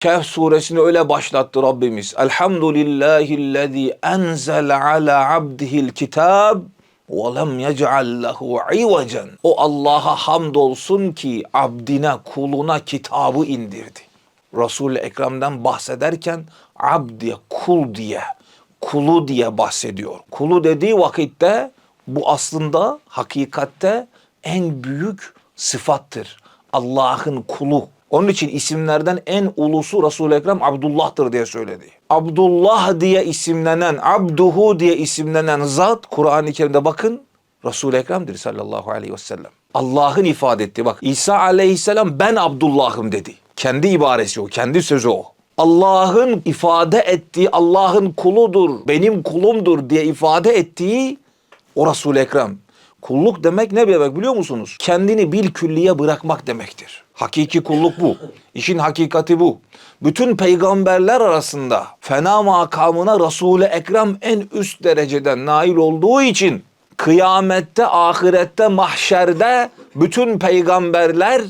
Kehf suresini öyle başlattı Rabbimiz. Elhamdülillahillezî enzele ala abdihil kitab ve lem yec'al lehu ivecen. O Allah'a hamdolsun ki abdine, kuluna kitabı indirdi. Resul-i Ekrem'den bahsederken abd diye, kul diye, kulu diye bahsediyor. Kulu dediği vakitte bu aslında hakikatte en büyük sıfattır. Allah'ın kulu. Onun için isimlerden en ulusu Resul-i Ekrem Abdullah'tır diye söyledi. Abdullah diye isimlenen, Abduhu diye isimlenen zat Kur'an-ı Kerim'de bakın Resul-i Ekrem'dir sallallahu aleyhi ve sellem. Allah'ın ifade etti. Bak İsa aleyhisselam ben Abdullah'ım dedi. Kendi ibaresi o, kendi sözü o. Allah'ın ifade ettiği Allah'ın kuludur, benim kulumdur diye ifade ettiği o Resul-i Ekrem. Kulluk demek ne demek biliyor musunuz? Kendini bil külliye bırakmak demektir. Hakiki kulluk bu. İşin hakikati bu. Bütün peygamberler arasında fena makamına Resul-i Ekrem en üst dereceden nail olduğu için kıyamette, ahirette, mahşerde bütün peygamberler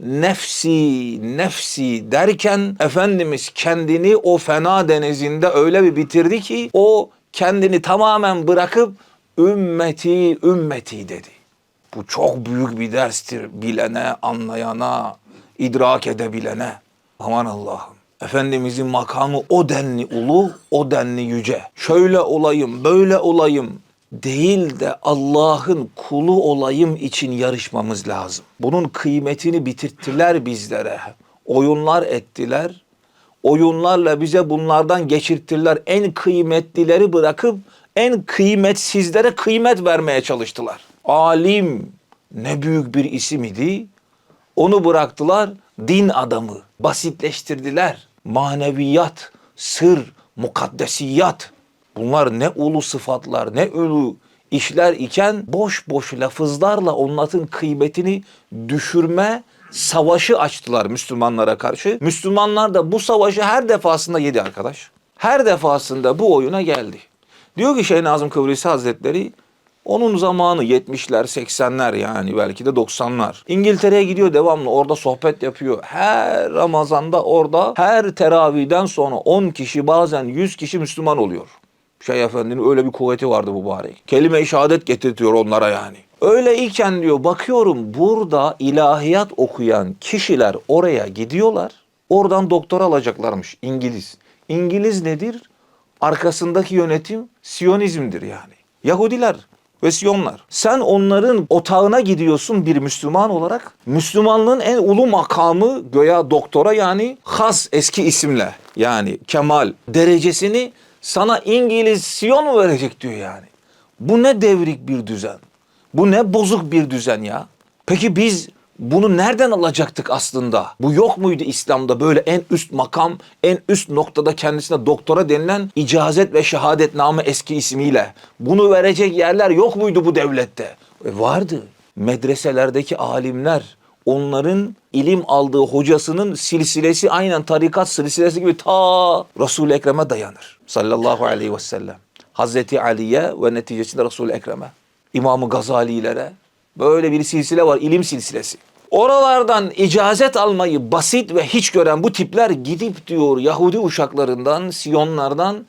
nefsi, nefsi derken Efendimiz kendini o fena denizinde öyle bir bitirdi ki o kendini tamamen bırakıp ümmeti, ümmeti dedi. Bu çok büyük bir derstir bilene, anlayana, idrak edebilene. Aman Allah'ım. Efendimizin makamı o denli ulu, o denli yüce. Şöyle olayım, böyle olayım değil de Allah'ın kulu olayım için yarışmamız lazım. Bunun kıymetini bitirttiler bizlere. Oyunlar ettiler. Oyunlarla bize bunlardan geçirttiler. En kıymetlileri bırakıp en kıymetsizlere kıymet vermeye çalıştılar. Alim ne büyük bir isim idi. Onu bıraktılar din adamı. Basitleştirdiler. Maneviyat, sır, mukaddesiyat. Bunlar ne ulu sıfatlar, ne ulu işler iken boş boş lafızlarla onların kıymetini düşürme savaşı açtılar Müslümanlara karşı. Müslümanlar da bu savaşı her defasında yedi arkadaş. Her defasında bu oyuna geldi. Diyor ki Şeyh Nazım Kıbrısı Hazretleri onun zamanı 70'ler 80'ler yani belki de 90'lar. İngiltere'ye gidiyor devamlı orada sohbet yapıyor. Her Ramazan'da orada her teravihden sonra 10 kişi bazen 100 kişi Müslüman oluyor. Şeyh Efendi'nin öyle bir kuvveti vardı mübarek. Kelime-i şehadet getirtiyor onlara yani. Öyle iken diyor bakıyorum burada ilahiyat okuyan kişiler oraya gidiyorlar. Oradan doktor alacaklarmış İngiliz. İngiliz nedir? Arkasındaki yönetim Siyonizmdir yani. Yahudiler ve Siyonlar. Sen onların otağına gidiyorsun bir Müslüman olarak. Müslümanlığın en ulu makamı göya doktora yani has eski isimle yani Kemal derecesini sana İngiliz Siyon verecek diyor yani. Bu ne devrik bir düzen. Bu ne bozuk bir düzen ya. Peki biz bunu nereden alacaktık aslında? Bu yok muydu İslam'da böyle en üst makam, en üst noktada kendisine doktora denilen icazet ve şehadetname eski ismiyle? Bunu verecek yerler yok muydu bu devlette? E vardı. Medreselerdeki alimler onların ilim aldığı hocasının silsilesi aynen tarikat silsilesi gibi ta Resul-i Ekrem'e dayanır. Sallallahu aleyhi ve sellem. Hazreti Ali'ye ve neticesinde Resul-i Ekrem'e. İmam-ı Gazali'lere böyle bir silsile var ilim silsilesi. Oralardan icazet almayı basit ve hiç gören bu tipler gidip diyor Yahudi uşaklarından, Siyonlardan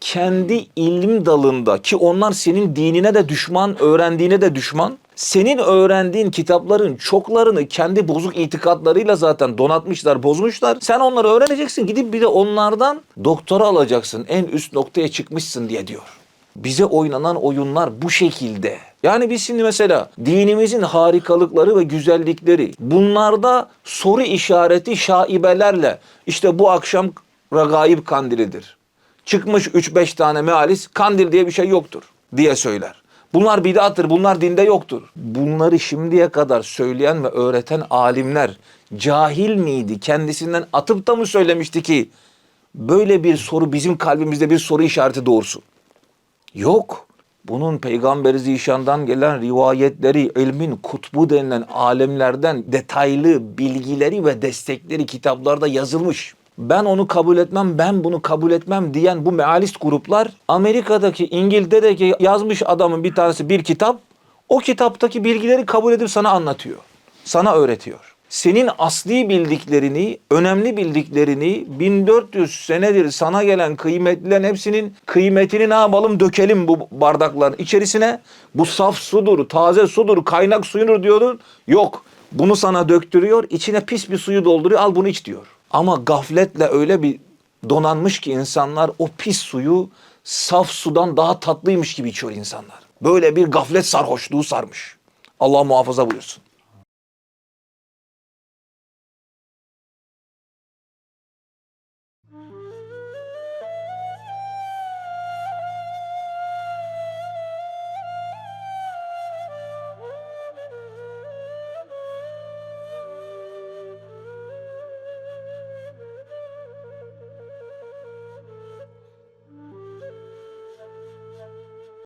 kendi ilim dalında ki onlar senin dinine de düşman, öğrendiğine de düşman. Senin öğrendiğin kitapların çoklarını kendi bozuk itikatlarıyla zaten donatmışlar, bozmuşlar. Sen onları öğreneceksin. Gidip bir de onlardan doktora alacaksın. En üst noktaya çıkmışsın diye diyor. Bize oynanan oyunlar bu şekilde. Yani biz şimdi mesela dinimizin harikalıkları ve güzellikleri bunlarda soru işareti şaibelerle işte bu akşam ragaib kandilidir. Çıkmış 3-5 tane mealis kandil diye bir şey yoktur diye söyler. Bunlar bid'attır, bunlar dinde yoktur. Bunları şimdiye kadar söyleyen ve öğreten alimler cahil miydi? Kendisinden atıp da mı söylemişti ki böyle bir soru bizim kalbimizde bir soru işareti doğursun? Yok. Bunun Peygamber-i Zişan'dan gelen rivayetleri, ilmin kutbu denilen alemlerden detaylı bilgileri ve destekleri kitaplarda yazılmış. Ben onu kabul etmem, ben bunu kabul etmem diyen bu mealist gruplar Amerika'daki, İngiltere'deki yazmış adamın bir tanesi bir kitap, o kitaptaki bilgileri kabul edip sana anlatıyor. Sana öğretiyor. Senin asli bildiklerini, önemli bildiklerini 1400 senedir sana gelen kıymetlilerin hepsinin kıymetini ne yapalım dökelim bu bardakların içerisine. Bu saf sudur, taze sudur, kaynak suyudur diyordun. Yok bunu sana döktürüyor, içine pis bir suyu dolduruyor, al bunu iç diyor. Ama gafletle öyle bir donanmış ki insanlar o pis suyu saf sudan daha tatlıymış gibi içiyor insanlar. Böyle bir gaflet sarhoşluğu sarmış. Allah muhafaza buyursun.